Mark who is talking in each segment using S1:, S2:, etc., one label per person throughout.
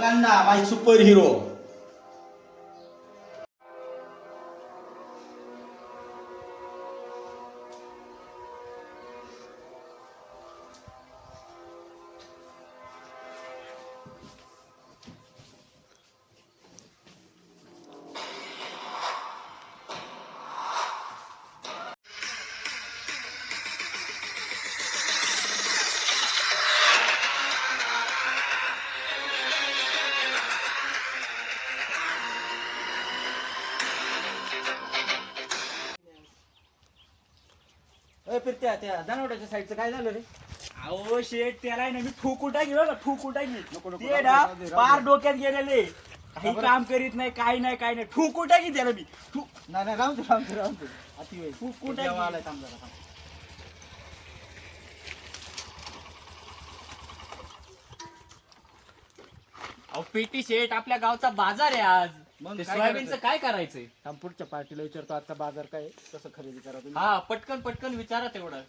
S1: मंगन्ना माय super hero
S2: फिरत्या त्या दानवड्याच्या साईडचं काय झालं रे
S3: अहो शेट त्याला आहे ना मी ठोकून टाकी बघा ठोकून टाकी
S2: नको,
S3: ते ना
S2: राहू दे, राहू
S3: पार. डोक्यात गेलेले काही
S2: बरं.
S3: काम करीत नाही काही नाही काही नाही ठोकून टाकी त्याला मी ठू-
S2: नाही नाही राहून दे राहून दे राहून दे अति वेळ
S3: तू कुठे
S2: जेव्हा
S3: गेली?
S2: आलाय थांब जरा थांब.
S4: अहो पेटी शेट आपल्या गावचा बाजार आहे आज
S2: मग
S4: ते
S2: काय
S4: सोयाबीनचं
S2: करायचं?
S4: काय करायचंय?
S2: थांब पुढच्या पार्टीला विचारतो आजचा बाजार काय आहे, कसं खरेदी करा तुम्ही.
S4: हा पटकन पटकन विचारा तेवढं.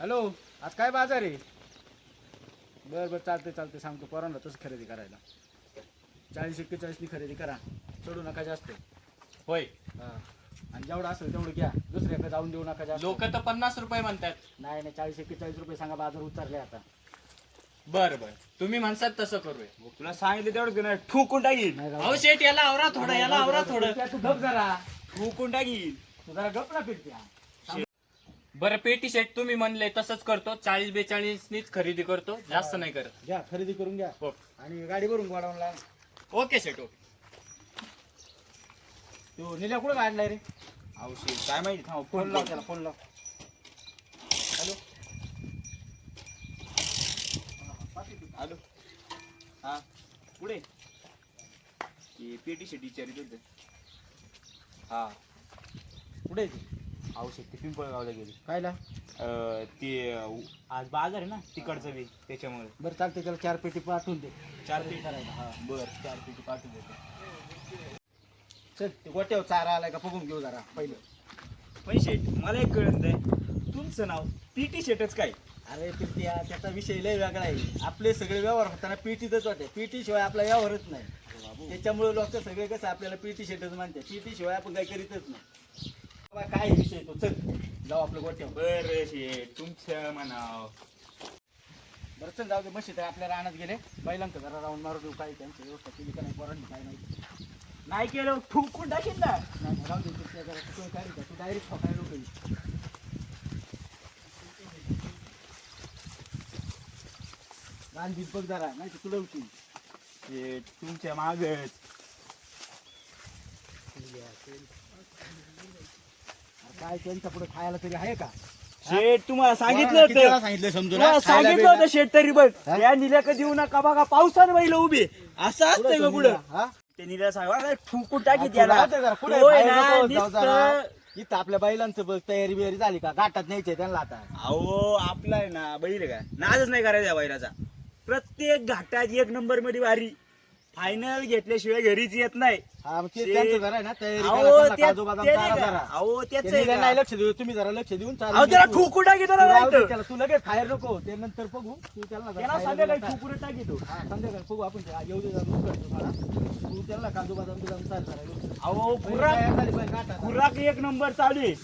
S2: हॅलो आज काय बाजार आहे? बरं बरं चालते चालते सांगतो पोरांना तसं खरेदी करायला. चाळीस एक्केचाळीसनी खरेदी करा. सोडू नका जास्त.
S4: होय.
S2: हा. आणि जेवढं असेल तेवढं घ्या. दुसऱ्याकडे जाऊन देऊ नका जास्त.
S4: लोक तर पन्नास रुपये म्हणतात.
S2: नाही नाही चाळीस एक्केचाळीस रुपये सांगा बाजार उतरले आता.
S4: बर बर. तुम्ही म्हणसात तसं करूया.
S3: तुला सांगितलं तेवढं नाही ठोकून टाकी
S2: नाही
S4: अहो. शेट याला आवरा थोडं याला आवरा थोडं.
S2: तू गप जरा.
S3: ठोकून टाकी
S2: तू जरा गप ना फिरत्या
S4: बरं पेटी शेट तुम्ही म्हणले तसंच करतो. चाळीस बेचाळीस नीच खरेदी करतो. जास्त नाही करत.
S2: घ्या खरेदी करून घ्या.
S4: हो.
S2: आणि गाडी भरून गोडाऊनला
S4: ओके शेट ओके.
S2: तो निल्या कुठं काढलाय रे?
S3: अहो शेट काय माहिती थांब
S2: फोन लाव त्याला फोन लाव हॅलो
S3: आलो हा पुढे. ते पेटी शेट विचारित होते. हा.
S2: कुठे आहे ती?
S3: शेट ते पिंपळगावला गेली.
S2: कायला?
S3: अं, ते अं, आज बाजार आहे ना तिकडचं बी त्याच्यामुळे.
S2: बरं चालते त्याला चार पेटी पाठवून दे.
S3: चार पेटी
S2: करायला. हा
S3: बर चार पेटी पाठवून देतो.
S2: चल. ते गोट्यावर चारा आलाय का बघून घेऊ जरा पहिलं.
S3: पण शेट मला एक कळत नाही. तुमचं नाव पीटी शेटच काय?
S2: अरे पिरत्या त्याचा विषय लय वेगळा आहे. आपले सगळे व्यवहार होताना पीटीतच होते. पीटी शिवाय आपला व्यवहारच नाही. त्याच्यामुळे लोक सगळे कसं आपल्याला पीटी शेटच मानते पीटी शिवाय आपण काही करीतच नाही. बाबा काय विषय तो? चल जाऊ आपलं गोट्यावर
S3: बर शेट तुमचं म्हणाव
S2: बरं चल जाऊ दे. मशी तर आपल्या रानात गेले. पहिल्यांदा जरा राऊंड मारून देऊ. काय त्यांची व्यवस्था केली का नाही पोरांनी काय नाही.
S3: नाही केलं. ठोकून टाकीन ना.
S2: राहू दे काय तू डायरेक्ट ठोकायला नको बघ जरा नाही तर
S3: तुमच्या मागच
S2: काय त्यांच्या पुढे खायला तरी आहे का?
S3: शेट तुम्हाला सांगितलं
S2: पोरांना किती वेळा
S3: होतं.
S2: सांगितलं समजून?
S3: तुम्हाला सांगितलं. होतं शेट तरी बघ? या येऊ नका बघा पावसानं बैल उभे असं असतंय
S2: तो
S3: पुढं
S2: हा?
S3: ते निल्या सांगा ठोकून
S2: हा,
S3: टाकी
S2: तू
S3: त्याला
S2: राहू दे जरा, पुढे
S3: होय
S2: बाहेर
S3: ना,
S2: नको जाऊ जरा.
S3: नुसतं-
S2: इथं आपल्या बैलांचं बघ तयारी बियारी झाली का? गाठात न्यायचंय त्यांना आता.
S3: अहो आपला आहे ना बैल आहे का? नादच नाही करायचा या बैलाचा. प्रत्येक घाटात एक नंबरमध्ये वारी फायनल घेतल्याशिवाय घरीच येत नाही
S2: हा, मग ते
S3: शे-
S2: त्यांचं जरा आहे ना तयारी
S3: अहो,
S2: करा, त्यांना
S3: ते-
S2: काजू बदाम
S3: ते
S2: चारा
S3: नाही का?
S2: जरा.
S3: अहो, त्याचं
S2: ते
S3: आहे
S2: निघायला
S3: का?
S2: नाही लक्ष देऊ तुम्ही जरा लक्ष देऊन चालू
S3: अहो त्याला
S2: दे तू.
S3: ठोकून टाकी त्याला
S2: तू राहू दे
S3: राहतं.
S2: त्याला, तू लगेच बाहेर नको ते नंतर बघू तू त्याला जरा
S3: संध्याकाळी
S2: बियला
S3: ठोकून टाकी तो
S2: हा, संध्याकाळी बघू आपण ते येऊ दे जरा लवकर. तू त्याला काजू बदाम बिदाम चार जरा व्यवस्थित.
S3: अहो
S2: पहिले
S3: खुराक
S2: तयार झाली पाहिजे गाठात.
S3: खुराक एक नंबर चालू आहे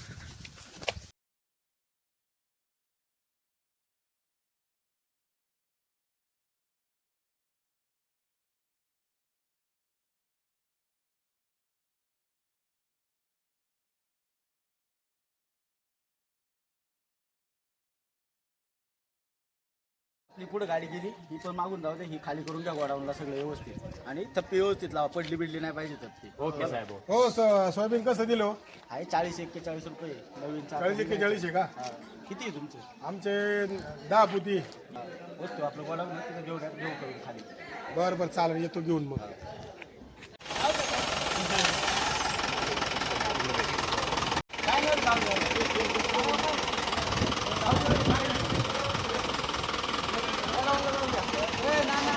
S2: आपली पुढे गाडी गेली ही पण मागून जाऊ दे ही खाली करून घ्या गोडाऊनला सगळं व्यवस्थित. आणि थप्पी व्यवस्थित लावा पडली बिडली नाही पाहिजे थप्पी.
S4: ओके साहेब
S5: हो स- सोयाबीन कसं दिलं? हो?
S2: आहे चाळीस एक्केचाळीस रुपये नवीन
S5: चाळीस. एक्केचाळीस आहे का?
S2: हा. किती आहे तुमचे?
S5: आमचे दहा पुती.
S2: वस्तू आपलं गोडाऊन तिथं घेऊ घेऊ करून खाली.
S5: बरं बरं चालेल येतो घेऊन मग.
S2: काय नाही दे. ए, ना, ना.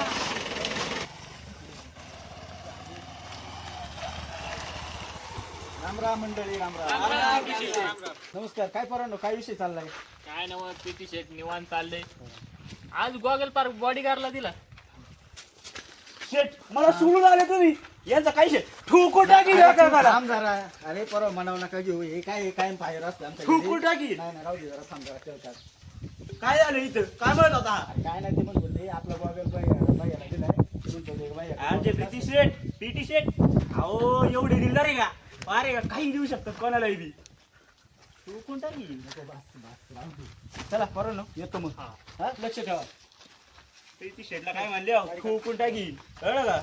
S2: राम राम मंडळी राम राम नमस्कार काय पोरांनो काय विषय चाललाय?
S4: काय नव पेटी शेट निवांत चाललंय. आज गॉगल पार्क बॉडीगार्डला दिला.
S3: शेट मला सोडून आले तुम्ही. यांचा काय शेट ठोको टाकी
S2: थांब जरा. अरे परवा म्हणावं नका घेऊ. हे काय हे कायम बाहेर असतं आमच्या
S3: ठोको
S2: घरी.
S3: टाकी.
S2: नाही नाही राहू दे जरा थांब जरा खेळतात
S3: काय झालं इथं? काय म्हणत होता?
S2: अरे काय नाही ते म्हणत होते आपला बॉगल बाईला दिलाय. तिथून तो एक बाई.
S3: आमचे प्रीती शेट पीटी शेट अहो एवढे दिलदार आहे का? अरे का काही देऊ शकतात कोणालाही बी. तू कोणता की
S2: नको, बस, बस, राहू दे. चला परवा येतो मग. हा. लक्ष ठेवा.
S3: प्रीती शेटला काय म्हणले अहो, ठोकून टाकी कळलं का?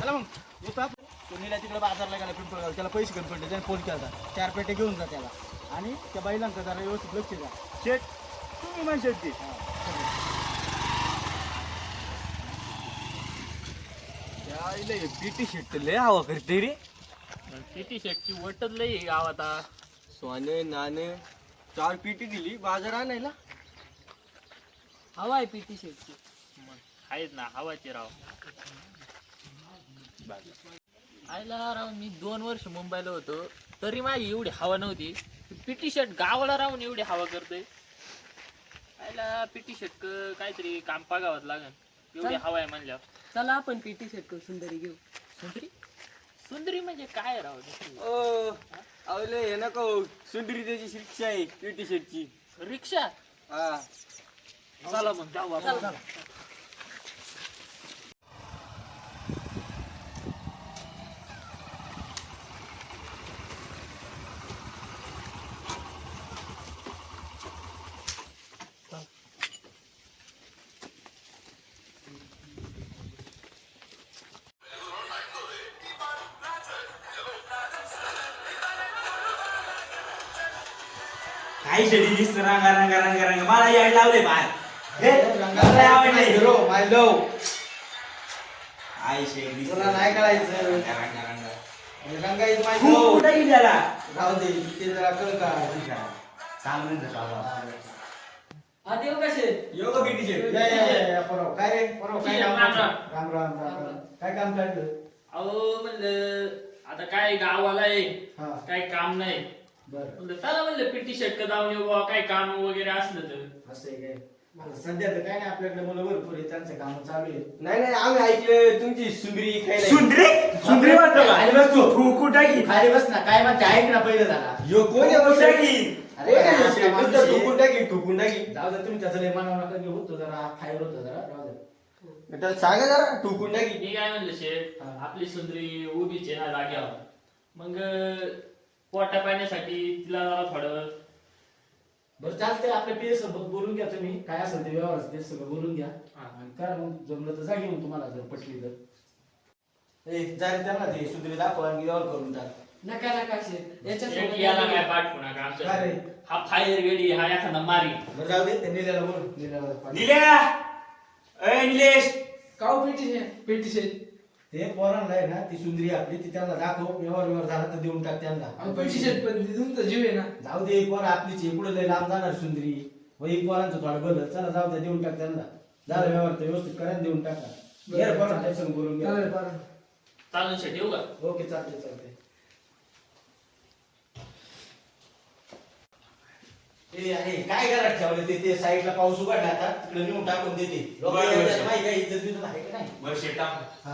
S2: चला मग. येतो आपण. तो नेला तिकडे बाजारला गेला पिंपळ त्याला पैसे कमी पडले. त्याने फोन केला होता. चार पेटे घेऊन जा त्याला. आणि त्या बैलांचा जरा व्यवस्थित लक्ष द्या.
S3: शेट तुम्ही म्हणशात की
S1: पीटी शेट लय हवा करते रे.
S4: किती शेटची वटच आहे गावात.
S1: सोने नाणे चार पीटी दिली बाजार आणायला.
S6: हवा आहे पीटी शेटची.
S4: आहेत ना हवाचे राव. आयला राव मी दोन वर्ष मुंबईला होतो. तरी माझी एवढी हवा नव्हती. पिटी शर्ट गावाला राहून एवढी हवा करतोय. आयला पिटी शर्ट काहीतरी काम पागावत लागन. एवढी हवा आहे म्हणल्यावर.
S6: चला आपण पीटी शेट करू सुंदरी घेऊ.
S4: सुंदरी? सुंदरी म्हणजे काय राव
S1: अवले हे नको. सुंदरी त्याची रिक्षा आहे पीटी शेटची
S4: रिक्षा?
S1: हा.
S4: चला मग जाऊ आपण.
S3: काही शेडी दिसत रंगा रंगा रंगा रंगा. मला याड लावले बाय हे मला आवडले
S2: हिरो माय लव
S3: आई शेड
S2: तुला नाही कळायचं.
S3: रंगा रंगा रंगा.
S2: रंगाईत माय
S3: खूप
S2: लव
S3: कुठे गेली त्याला?
S2: राहू दे ते जरा कळ का?
S3: चांगलं झालं
S6: हा देव कसे?
S3: योग पीटी शेट
S2: या, या, या, या, परव. काय रे? परव काय काम
S4: राम, राम.
S2: राम राम राम राम. काय काम काढलं
S4: अहो म्हणलं आता काय गावाला आहे. काय काम नाही.
S2: बरं.
S4: म्हणलं चला म्हणलं पिटी शर्ट जाऊन येऊ बुवा, काय काम वगैरे असलं तर.
S2: असं आहे काय? सध्या तर काय नाही आपल्याकडे मुलं भरपूर आहे त्यांचं काम चालू आहे.
S1: नाही नाही आम्ही ऐकलं तुमची सुंदरी खायला
S3: सुंदरी? सुंदरी म्हणतो का?
S2: खाली बस तू.
S3: ठोकू टाकी
S2: खाली बस ना काय म्हणते ऐक ना पहिलं जरा.
S1: यो कोण आहे शेट?
S2: अरे
S1: कोण आहे
S2: आपला
S1: शेट?
S2: माणूस
S1: नुसतं
S2: आहे.
S1: ठोकून टाकी ठोकून टाकी
S2: जाऊ दे त्याचं लय मनावर नका घेऊ तो जरा खायला होतं जरा दे.
S1: त्याला सांगा जरा ठोकून टाकी
S4: मी काय म्हणलं शेठ
S2: हा.
S4: आपली सुंदरी उभीच आहे ना जाग्यावर मग पोटा पाण्यासाठी तिला जरा थोडं.
S2: बरं चालतंय. आपल्या पीएस सोबत बोलून घ्या तुम्ही. काय असेल ते व्यवहार ते सगळं बोलून घ्या.
S4: हा.
S2: आणि करा मग. जमलं तर जा घेऊन तुम्हाला जर पटली तर. ए जाय त्यांना ते सुंदरी दाखवा आणि व्यवहार करून टाक
S6: नका नका
S4: शेठ याला काय
S6: नाही.
S4: पाठवू नका आमच्या
S2: अरे.
S4: हा फायर गेडी हा एखादा मारी.
S2: बरं जाऊ दे. ते निलेला बोल निलेला पाठव.
S3: निल्या! अय निलेश!
S6: काऊ पीटी पीटी शेट
S2: ते पोरांना आहे ना ती सुंदरी आपली ती त्यांना दाखव व्यवहार व्यवहार झाला तर देऊन टाक त्यांना.
S6: तुमचा जीव आहे ना.
S2: जाऊ दे एक पोर आपलीच आहे पुढे लय लांब जाणार सुंदरी. व एक पोरांचं थोडं भलं. चला जाऊ दे देऊन टाक त्यांना. झालं व्यवहार तर व्यवस्थित करा आणि देऊन टाका.
S6: बरं,
S2: घे रे पोरं,
S6: चालेल.
S2: घ्या.
S4: चालून येऊ का?
S2: ओके चालते चालते ए आहे. काय घरात ठेवले ते? ते साईडला पाऊस उघडला आता तिकडे नेऊन टाकून देते.
S3: बरं,
S2: माहिती काय इज्जत बिज्जत आहे का नाही?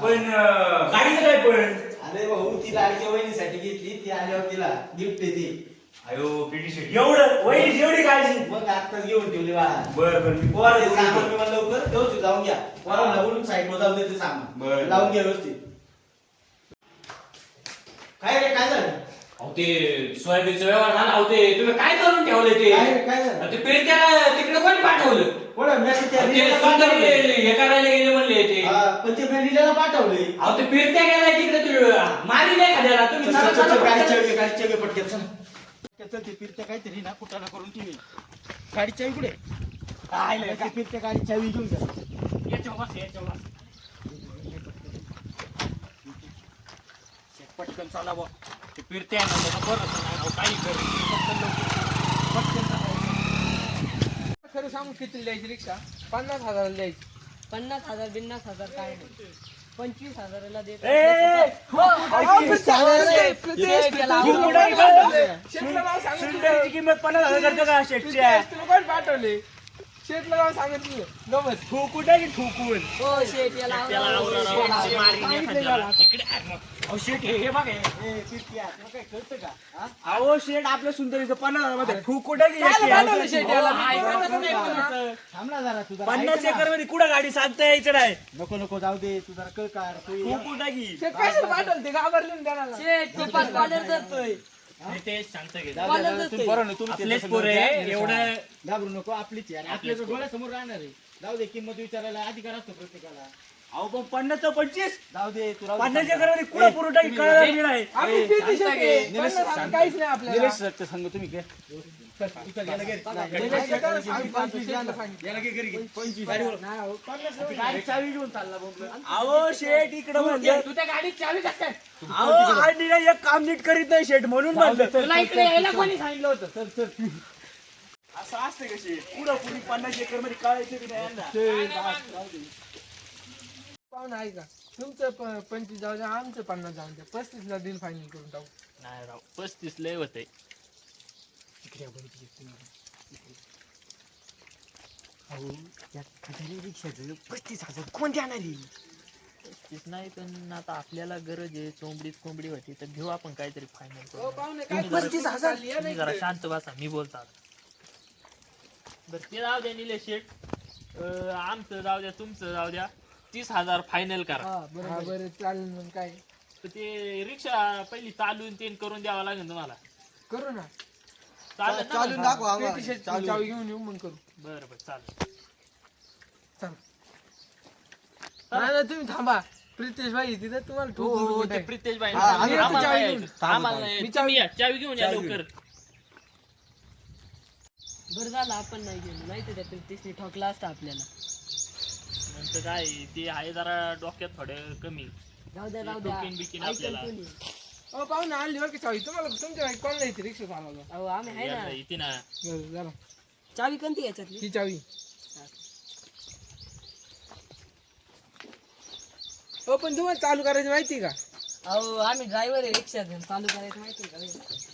S3: पण अं, गाडीचं काय पण?
S2: अरे भाऊ ती लाडक्या वहिनीसाठी घेतली ती आल्यावर तिला गिफ्ट आहे ती
S3: अयो पीटी शेट एवढं? वहिनी एवढी काळजी?
S2: मग आत्ताच घेऊन ठेवली बाळा
S3: बर बर. मी
S2: पोरं ते सामान बिमान लवकर व्यवस्थित लावून घ्या. पोरांना बोलून साईडवर जाऊ दे ते सामान. लावून घ्या व्यवस्थित. काय रे काय झालं?
S7: अहो ते सोयाबीनचा व्यवहार झाला. अहो ते तुम्ही काय करून ठेवले ते?
S2: काय काय झालं?
S7: अहो, ते पेरत्याला तिकडे कोणी पाठवलं?
S2: कोण? मेसेज त्या
S7: अहो, ते
S2: रीलला
S7: सुंदर
S2: पाठवले.
S7: हे करायला गेले म्हणले ते.
S2: हा, पण ते मी रीलला पाठवले
S7: अहो ते पेरत्या गेलाय तिकडे ते मारी नाही खाद्याला तुम्ही
S2: चल,
S7: चला,
S2: चल, चल,
S7: चला,
S2: गाडी
S7: चला.
S2: चावी गाडी चावी पटकन चल. चल ते फिरत्या काहीतरी ना कुठाला करून ठेवी गाडी चावी कुठे काय ते फिरत्या गाडी चावी घेऊन जा.
S4: याच्यावर बस, याच्यावर बस. पटकन चला बुवा. फिरते आहे ना त्याचं बरं नाही अहो, काही कर पटकन लवकर. पटकन चला.
S6: खरं सांगू किती द्यायची रिक्षा? पन्नास हजार द्यायची. पन्नास हजार बिन्नास हजार काय नाही.
S8: पंचवीस हजाराला देत
S3: ए,
S6: शेटला नाव सांगितलं
S3: सुंदरीची किंमत पन्नास हजार करतो का? शेटच्या
S6: तुला कोण पाठवले? शेटला नाव सांगितलं. गमत
S3: ठोकून टाकी ठोकून?
S8: हो शेट याला
S4: त्याला
S8: आवरा.
S4: आवरा राव, मारीन एखाद्याला. इकडे
S3: अहो शेट हे हे बघ हे.
S2: ए, पिरत्या, तुला काय कळतं का? हा?
S3: अहो शेट आपल्या सुंदरीचं
S2: पन्नासमध्ये जरा जरा
S3: पन्नास. एकरमध्ये कुठं गाडी सांगता यायचं नाही?
S2: नको नको जाऊ दे तू जरा कळ तू ये.
S4: मी तेच सांगतो की.
S2: जाऊ दे, जाऊ दे, तुम्ही पोरांनो, तुम्ही
S4: आपलेच
S2: त्याचं
S4: पोरं
S2: समजून
S4: आहे,
S2: घ्या.
S4: एवढं
S2: घाबरू नको आपलीच आहे. आणि आपल्या डोळ्यासमोर राहणार आहे. जाऊ दे किंमत विचारायला अधिकार असतो प्रत्येकाला.
S3: अहो पण पन्नास तर पंचवीस
S2: जाऊ दे.
S3: कुठं
S2: जरा-
S3: नाही.
S2: निलेश,
S6: पन्नास
S2: शांत
S6: काहीच आपल्याला
S2: निलेश तुम्ही घे.
S6: निलेश सांगितलं,
S2: पंचवीस.
S6: सांगितलं.
S3: चावी घेऊन चालला बोंबलत? अहो शेट इकडं म्हणजे
S6: तू त्या गाडीत चावी कसं काय
S3: अहो आणि ना एक काम नीट करीत नाही शेट म्हणून म्हणलं
S6: तुला इकडे यायला कोणी सांगितलं होतं
S3: असं असतं का शेट पुढं पुढे पन्नास एकरमध्ये काढायचं की नाही यांना?
S6: पाहुणा आहे का? तुमचं प- पंचवीस जाऊ द्या आमचं पन्नास जाऊ द्या. पस्तीस ला डील फायनल करून टाकू.
S4: नाही राव पस्तीस लय होते पस्तीस नाही पण आता आपल्याला गरज आहे. चोंबडीत कोंबडी होती तर घेऊ आपण काहीतरी फायनल
S6: हो
S4: करू
S6: पाहुणे काय पस्तीस हजार?
S4: तुम्ही जरा शांत बसा मी बोलतात बरं ते जाऊ द्या निलेश शेठ. अं, आमचं जाऊ द्या तुमचं जाऊ द्या. तीस हजार फायनल करा.
S6: हा बरं चालेल मग काय.
S4: तर ते रिक्षा पहिली चालून ते करून द्यावं लागेल तुम्हाला.
S6: करू ना.
S4: चालेल ना?
S2: चालून दाखव आम्हाला.
S6: पेटी शेट चावी घेऊन येऊ मग करू.
S4: बरं बरं चालेल.
S6: नाही नाही, तुम्ही थांबा. प्रितेश भाई तिथे तुम्हाला
S4: हो
S6: ठोकून
S4: हो
S6: बिकून
S4: ते. प्रितेश भाई
S6: हा, आम्ही आता
S4: आम्हाला
S6: चावी
S4: नाही
S6: घेऊन.
S4: यायचं. आम्हाला नाही
S6: मी
S4: यायचं. तुम्ही या, चावी घेऊन या
S2: चावी
S4: लवकर.
S8: बरं झालं आपण नाही गेलो. नाही तर त्या प्रितेशने ठोकला असता आपल्याला.
S4: नंतर काय ते आहे जरा डोक्यात थोडं कमी.
S8: जाऊ द्या जाऊ द्या
S4: टोकीन बिकीन
S8: ऐकल
S4: आपल्याला.
S8: कोणी
S6: अहो पाहुणे आणली बरं का चावी? तुम्हाला तुमच्या कोण नाही रिक्षा चालवला?
S8: अहो आम्ही आहे ना.
S4: ना.
S6: बरं
S8: चावी कोणती याच्यातली?
S6: ही चावी. हो पण तुम्हाला चालू करायची माहिती का?
S8: अहो आम्ही ड्रायव्हर आहे रिक्षा घेऊन चालू करायचं माहिती आहे का?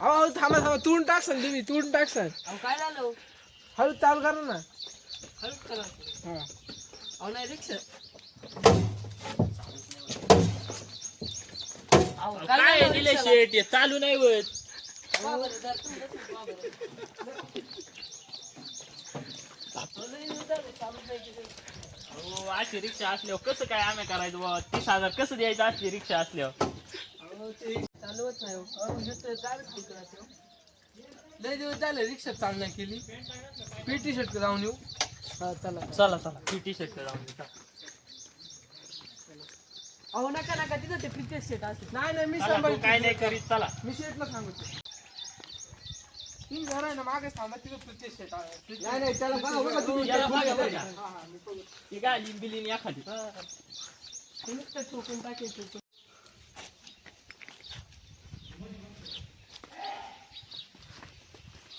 S6: अहो थांबा थांबा. तुडून टाकसान तुम्ही तुडून टाकसान.
S8: अहो काय झालं?
S6: हळू चालू करा ना.
S8: हळूच करा.
S6: हा.
S8: अहो नाही रिक्षा. अहो काय
S4: काय
S8: झालं
S4: निलेश
S8: रिक्षाला?
S4: शेट हे चालू नाही होत.
S8: वा बरं, जरा तुम्ही बसून वा बरं. अहो, लई दिवस झाले, चालूच नाही केलं.
S4: अहो अशी रिक्षा असल्यावर कसं काय आम्ही करायचं बाबा? तीस हजार कसं द्यायचं असली रिक्षा असल्यावर?
S6: अहो, ते चालवत नाही हो. अहो, हे तर direct हे करायचं हो. लय दिवस झाले रिक्षा चालू केली पीटी शर्ट जाऊन येऊ हा चला
S4: चला चला टी शर्ट जाऊन दे, चला.
S8: अहो नका नका तिथं ते प्रितेश शेट असेल
S6: नाही नाही मी
S4: चला, तू
S6: सांभाळतो.
S4: काय नाही करीत चला
S6: मी शेटला सांगतो तुम्ही जरा आहे ना मागे थांबा तिथं प्रितेश शेट आहे.
S2: नाही नाही त्याला बघा बघा तुम्ही
S4: याला बघा, बघा.
S6: हा, हा, मी बघतो.
S4: ती काय लिंबिलीन एखादी
S8: ते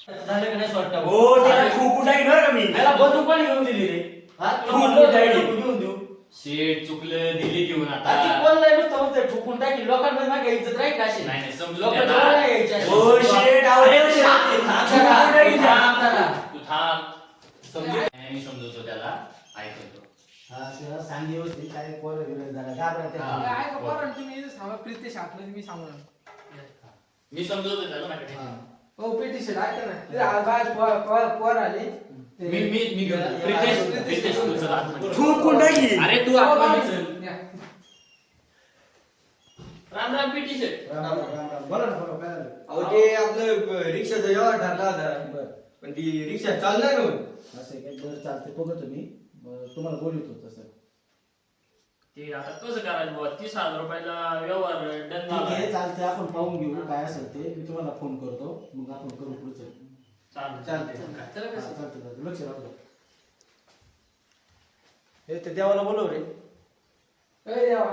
S8: नुसतं ठोकून टाकायचं
S3: हो त्याला ठोकून टाकी बरं का मी
S1: बंदूक पण घेऊन दिली रे. घेऊन देऊ.
S7: शेट चुकलं दिली घेऊन आता.
S1: आता ती कोण नाही नुसतं म्हणतंय, ठोकून टाकी. लोकांमध्ये माझ्या इज्जत राहील का अशी?
S7: नाही नाही समजून
S1: लोक
S7: घ्या ना.
S1: जवळ नाही यायची अशी.
S3: हो शेट.
S1: थांब, जरा. थांब.
S7: तू थांब. समजू नाही, मी समजवतो त्याला. ऐकतो.
S2: हा, सांग व्यवस्थित. काय पोरं बिरं जरा
S1: हा.
S6: काय का तुम्ही इथं थांबा प्रितेश आतमध्ये मी सांगणार
S7: मी समजवतो त्याला माझ्याकडे.
S2: हा.
S6: पेटी शेट ऐका ना ते बाहेर पोर पोर- पोर आले ते-
S7: मी मी मी घेऊन जातो. प्रितेश प्रितेश तू चल आतमध्ये.
S3: ठोकून टाकी
S7: अरे तू
S6: हो,
S7: आतमध्ये
S6: बाहेर.
S7: चल
S6: या.
S7: राम राम पीटी शेट
S2: राम राम, राम राम. बोला ना बोला काय झालं?
S1: अहो ते आपलं अ, रिक्षाचा व्यवहार ठरला होता
S2: बरं
S1: पण ती रिक्षा चालणार नव्हती
S2: असं आहे काय बरं चालते बघा तुम्ही तुम्हाला बोलवतो तसं
S4: ते आता कसं करायचं बाबा तीस हजार रुपयाला व्यवहार डन
S2: ठीक
S4: झाला
S2: आहे चालते आपण पाहून घेऊ काय असेल ते. मी तुम्हाला फोन करतो. मग आपण करू पुढचं.
S4: चालेल.
S1: चालते
S6: चला
S2: हा,
S6: कसं?
S2: चालतं चालतं लक्ष राहतो
S1: हे ते देवाला बोलव रे.
S6: ए, देवा.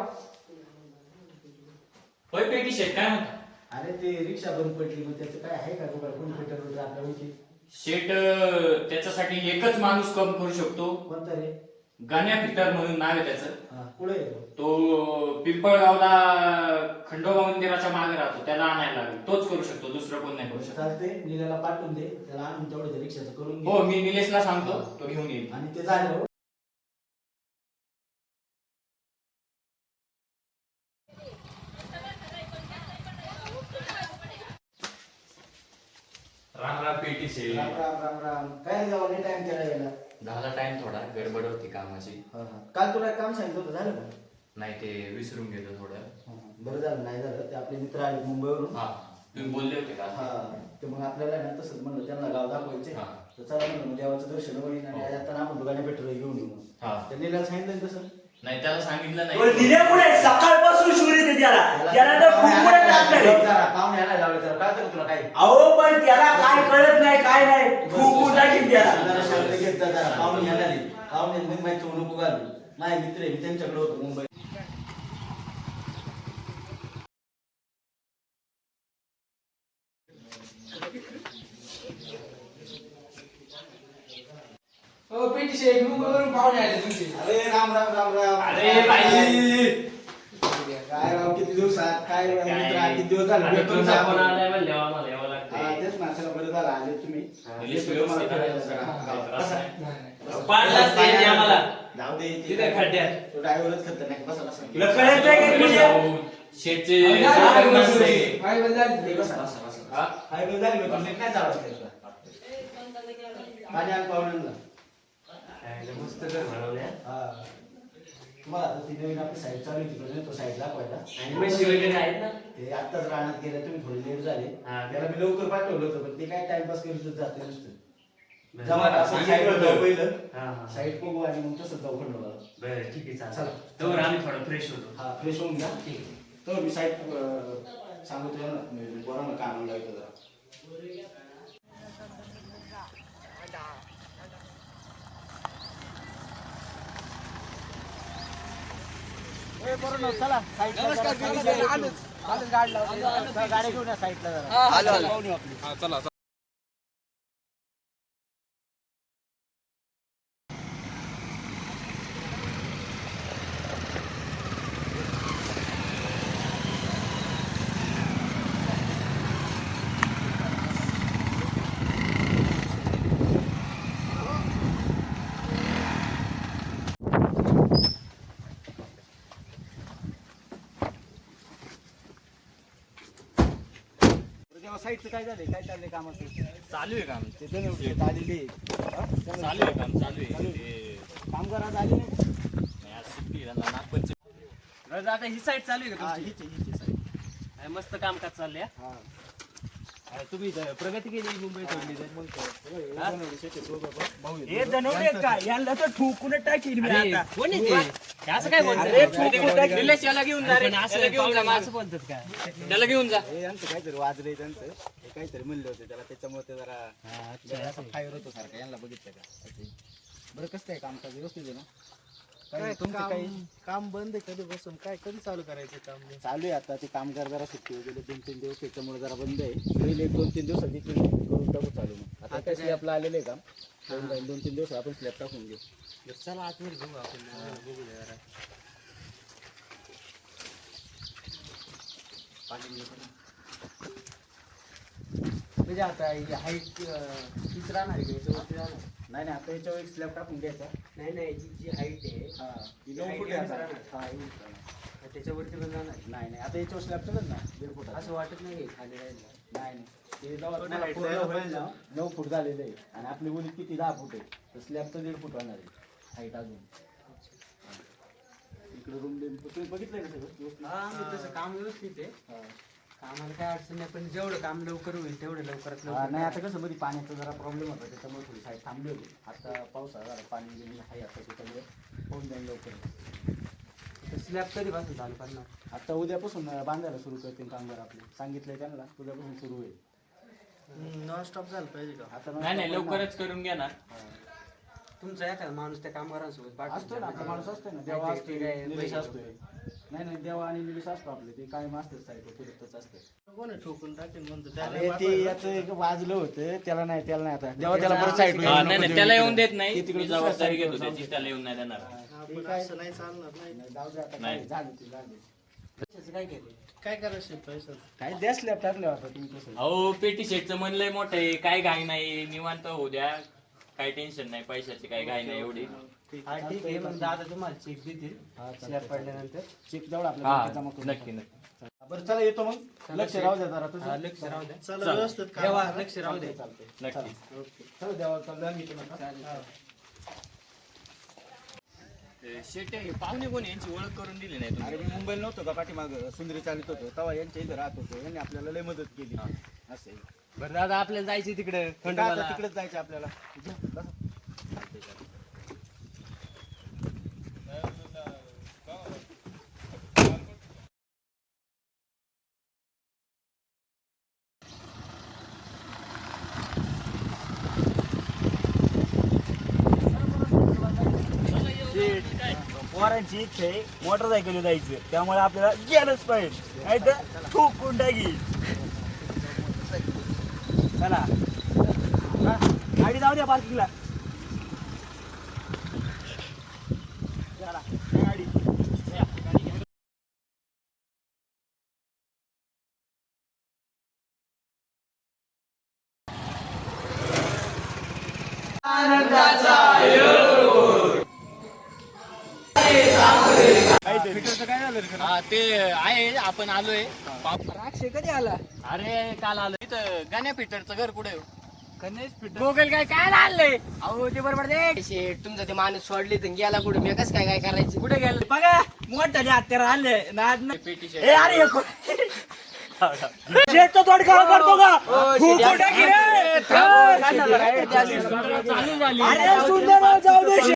S7: होय पेटी शेट काय म्हणता?
S2: अरे ते रिक्षा बंद पडली. मग त्याचं काय आहे का बघा कोण पेटर आपल्या
S7: शेट अं, त्याच्यासाठी एकच माणूस कम करू शकतो.
S2: कोणता रे?
S7: गाण्या फिटर म्हणून नाव आहे त्याचं.
S2: हा पुढे येतो
S7: तो पिंपळगावला खंडोबा मंदिराच्या मागे राहतो त्याला आणायला लागेल. तोच करू शकतो दुसरं कोण नाही करू शकतो.
S2: चालते निलेला पाठवून दे त्याला आणून तेवढं ते रिक्षाचं करून घे
S7: हो मी निलेशला सांगतो तो घेऊन येईल.
S2: आणि ते झालं.
S7: राम राम पेटी
S2: राम राम राम राम. काय नाही जाऊ टाइम केला यायला
S7: झाला टाइम थोडा गडबड होती कामाची.
S2: हा, हा. काल तुला एक काम सांगितलं होतं झालं का?
S7: नाही ते विसरून गेलो थोडं.
S2: हा, हा. बरं झालं नाही झालं. ते आपले मित्र आले मुंबईवरून.
S7: हा. तुम्ही बोलले होते का?
S2: हा. ते मग आपल्याला ना तसंच म्हणलं त्यांना गाव दाखवायचे
S7: हा.
S2: तर चला म्हणलं मग देवाचं दर्शन होईल आणि आता आपण दोघांना पेट्रोल घेऊन येऊ.
S7: हा.
S2: त्यांनी सांगितलं ना तसं
S7: नाही त्याला सांगितलं
S3: तो
S7: नाही
S3: पुढे सकाळपासून शिवरी येते त्याला. त्याला तर खूप पुढे
S2: पाहुणे लावले त्याला काय तुला काय
S3: अहो पण त्याला काय कळत नाही काय नाही. खूप टाकीन त्याला.
S2: जरा घेत जा जरा. पाहुणे आला नाही पाहुणे माहिती नको घालू नाही मित्र मी त्यांच्याकडे होतो मुंबई.
S6: पेटी शेट मुंबईवरून पाहुणे आले तुमचे.
S2: अरे राम राम राम राम.
S7: अरे बाई.
S2: काय? राव किती दिवसात? काय मित्र किती दिवस झाले? भेटून
S7: तुमचा फोन
S2: आपण.
S7: आलाय म्हणल्यावर आम्हाला यावं
S2: हा,
S7: लागतंय.
S2: तेच ना चला बरं झालं. आले तुम्ही. तुम्हाला
S7: व्यवस्थित त्रास
S2: बसा.
S7: नाही. आम्हाला.
S2: जाऊ दे
S7: तिथे खड्ड्यात.
S2: तो ड्रायव्हरच खतरनाक बसा बसा.
S3: तुला कळत नाही का तुझ्या
S7: शेटचे
S6: अहो, झाली
S7: सरकार
S6: फायनल
S7: माणसं आहे.
S2: हे बसा बसा बसा.
S7: हा?
S2: हाय बरं झाली. बरं नीट नाही चालत त्याचा पाणी आण पाहुण्यांना.
S7: मस्त बनवलंय.
S2: हा. तुम्हाला आता ती नवीन आपली साईड चालू आहे तिकडे तो साईड दाखवायला
S7: आणि म्हशी वगैरे आहेत ना?
S2: ते आत्ताच राहण्यात गेल्या तुम्ही थोडे लेट झाले.
S7: हा.
S2: त्याला मी लवकर पाठवलं होतं पण ते काय टाइमपास करीतच जाते नुसतं.
S7: बरं.
S2: जमा पहिलं.
S7: हा, हा.
S2: साईड बघू आणि मग तसंच जाऊ खंडोबाला
S7: बरं ठीक आहे
S2: चला.
S7: चालेल तर आम्ही थोडं फ्रेश होतो.
S2: हा फ्रेश होऊन घ्या. तर मी साईड सांगतो यांना मी पोरांना कामाला लावतो जरा. चला. गाडी घेऊन या साईडला जरा. तेव्हा साईडचं काय झालंय? काय चाललंय कामाचं?
S7: चालू आहे काम.
S2: ते दोन उशीर आलेली हा?
S7: चालू आहे काम चालू आहे. ते-
S2: कामगार आज आले नाही?
S7: नाही, आज सुट्टी आहे त्यांना नागपंचमी
S4: आता ही साईड चालू आहे
S2: हा हीच आहे, हीच आहे साईड.
S4: का मस्त कामकाज चाललंय
S2: हा?
S4: हा. तुम्ही प्रगती केली मुंबई सोडली तर? मग काय?
S2: हे? बनवले शेती दोघं पण. भाऊ आहेत.
S3: हे जनवले का? यांना तर ठोकून टाकीन मी
S4: अरे,
S3: आता.
S4: कोण आहे ते? असं काय. निलेश याला घेऊन जा रे. घेऊन जा असं बोलतात का? त्याला घेऊन जा.
S2: हे यांचं काहीतरी वाजलंय त्यांचं. हे काहीतरी म्हणलं होतं त्याला त्याच्यामुळे ते जरा जरा असं फायर होतो सारखं. यांना बघितलं का? असं. बरं कसं आहे? कामकाज व्यवस्थित आहे ना? काय तुमचं काही
S5: काम बंद आहे कधी बसून? काय कधी चालू करायचं काम?
S2: चालू आहे आता. ते कामगार जरा सुट्टी वगैरे दोन तीन दिवस त्याच्यामुळे जरा बंद आहे. पहिले एक दोन तीन दिवसात इकडे करून टाकू चालू मग. आता काय? स्लॅबला आलेलं आहे काम. होऊन जाईल. दोन तीन दिवस आपण स्लॅब टाकून घेऊ.
S6: चला आतमध्ये घेऊ आपण. बघू जरा.
S2: म्हणजे आता हाईट तीच राहणार नाही नाही आता याच्यावर एक स्लॅब टाकून घ्यायचा.
S6: नाही नाही जी जी हाईट आहे.
S2: हा
S6: ती
S2: नऊ फूट.
S6: राहणार.
S2: हा.
S6: त्याच्यावरती पण जाणार.
S2: नाही नाही आता याच्यावर स्लॅब चालत ना दीड फूट
S6: असं वाटत नाही खाली राहिलं.
S2: नाही नाही. ते नऊ फूट झालेलं आहे. आणि आपली उली किती? दहा फूट आहे. तर स्लॅबचं दीड फूट होणार आहे. हाईट अजून. इकडे रूम तुम्ही बघितलंय का सगळं? व्यवस्थित?
S6: हा आम्ही तसं काम व्यवस्थित आहे.
S2: हा.
S6: कामाला काय अडचण नाही पण जेवढं काम लवकर होईल तेवढं लवकरात
S2: हा,
S6: लवकर
S2: नाही आता कसं मध्ये पाण्याचा जरा प्रॉब्लेम होता त्याच्यामुळे थोडी साईड थांबली होती. आता पावसाळा झाला पाणी गेली आहे आता त्याच्यामुळे होऊन जाईल लवकर.
S6: स्लॅब कधीपासून चालू करणार?
S2: आता उद्यापासून बांधायला सुरू करतील कामगार आपले. सांगितलंय त्यांना उद्यापासून सुरू होईल.
S5: नॉन स्टॉप झालं पाहिजे का?
S2: आता
S7: नाही नाही लवकरच करून घ्या ना.
S6: तुमचा एखादा माणूस त्या कामगारांसोबत
S2: असतोय ना. आता माणूस असतोय ना. जेव्हा
S6: नाही ते- ते
S2: असतोय
S6: काय
S2: निलेश
S6: पैसे
S2: असतोय. नाही नाही देवा आणि निलेश असतो आपले. ते कायम असतात साईड फिरतच असतात.
S5: कोणी ठोकून टाकेल म्हणतो?
S2: अरे ते याचं एक वाजलं होतं त्याला नाही त्याला नाही आता. जेव्हा त्याला परत साईड
S7: हा, नाही नाही त्याला येऊन देत नाही. मी जबाबदारी घेतो त्याची त्याला येऊन नाही देणार.
S5: आपण असं नाही चालणार नाही.
S2: जाऊ दे आता
S7: नाही.
S2: काय झालं ते झालं पैशाचं काय केलं?
S5: काय करायचं पैसा?
S2: काय द्या स्लॅब टाकले आता तुम्ही तसं
S7: अहो पेटी शेटचं मन लय मोठं आहे. काय घाई नाही. निवांत होऊ द्या. काय टेन्शन नाही पैशाची काय घाई नाही एवढी.
S5: हा ठीक आहे. मग दादा तुम्हाला चेक देतील. स्लॅब पडल्यानंतर.
S2: चेक जवळ आपल्या
S7: हा
S2: बँकेत जमा करून
S7: नक्की नक्की.
S2: बरं चला येतो मग. लक्ष राहू द्या जरा तुझं.
S5: लक्ष राहू द्या. चला व्यवस्थित ठेवा लक्ष राहू द्या.
S2: चालतंय.
S7: नक्की.
S2: चला देवा चाललं आम्ही तुम्हाला
S7: शेट पाहुणे कोण यांची ओळख करून दिली नाही
S2: अरे मी मुंबईला नव्हतो का? पाठीमाग सुंदरी चालित होतो. तेव्हा यांच्या इथं राहत होतो. यांनी आपल्याला लय मदत केली. असं आहे.
S5: बरं दादा आपल्याला जायचं तिकडे
S2: आता तिकडेच जायचं आपल्याला.
S3: पोरांची इच्छा आहे मोटरसायकल जायचं. त्यामुळे आपल्याला गेलंच पाहिजे. नाही तर ठोकून टाकी चला. हा, गाडी जाऊ द्या पार्किंगला चला, गाडी.
S7: हा ते आहे आपण आलोय
S8: राक्षे कधी आला
S7: अरे काल आलो इथं गाण्या फिटरचं घर कुठे
S8: गणेश फिटर
S7: गोगल काय काय आणलंय
S8: अहो ते बरोबर दे शेट तुमचा ते माणूस सोडली तर गेला कुठे मी कसं काय काय करायचं
S7: कुठे गेलं
S3: बघा मोठाले हत्यार आणले नाद नाही.
S7: पेटी
S3: ए अरे हे कोण- शेतचं तोडकाव करतो का ठोकून टाकी रे.
S7: चालू झाली
S3: अरे सुंदर जाऊ दे